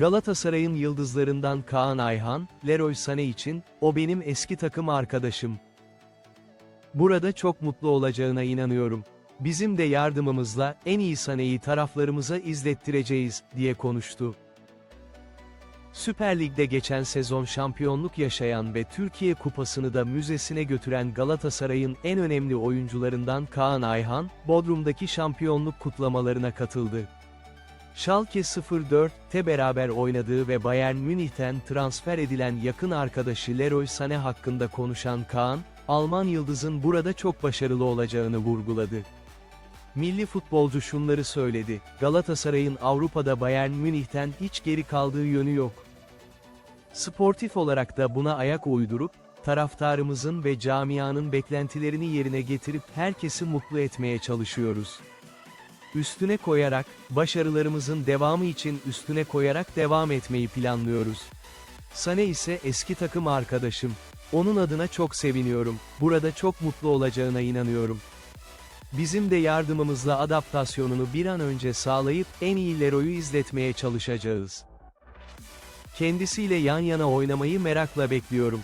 Galatasaray'ın yıldızlarından Kaan Ayhan, Leroy Sané için, o benim eski takım arkadaşım. Burada çok mutlu olacağına inanıyorum. Bizim de yardımımızla, en iyi Sané'yi taraflarımıza izlettireceğiz, diye konuştu. Süper Lig'de geçen sezon şampiyonluk yaşayan ve Türkiye Kupası'nı da müzesine götüren Galatasaray'ın en önemli oyuncularından Kaan Ayhan, Bodrum'daki şampiyonluk kutlamalarına katıldı. Schalke 04'te beraber oynadığı ve Bayern Münih'ten transfer edilen yakın arkadaşı Leroy Sané hakkında konuşan Kaan, Alman yıldızın burada çok başarılı olacağını vurguladı. Milli futbolcu şunları söyledi, Galatasaray'ın Avrupa'da Bayern Münih'ten hiç geri kaldığı yönü yok. Sportif olarak da buna ayak uydurup, taraftarımızın ve camianın beklentilerini yerine getirip herkesi mutlu etmeye çalışıyoruz. Üstüne koyarak, başarılarımızın devamı için üstüne koyarak devam etmeyi planlıyoruz. Sane ise eski takım arkadaşım. Onun adına çok seviniyorum, burada çok mutlu olacağına inanıyorum. Bizim de yardımımızla adaptasyonunu bir an önce sağlayıp en iyi Leroy'u izletmeye çalışacağız. Kendisiyle yan yana oynamayı merakla bekliyorum.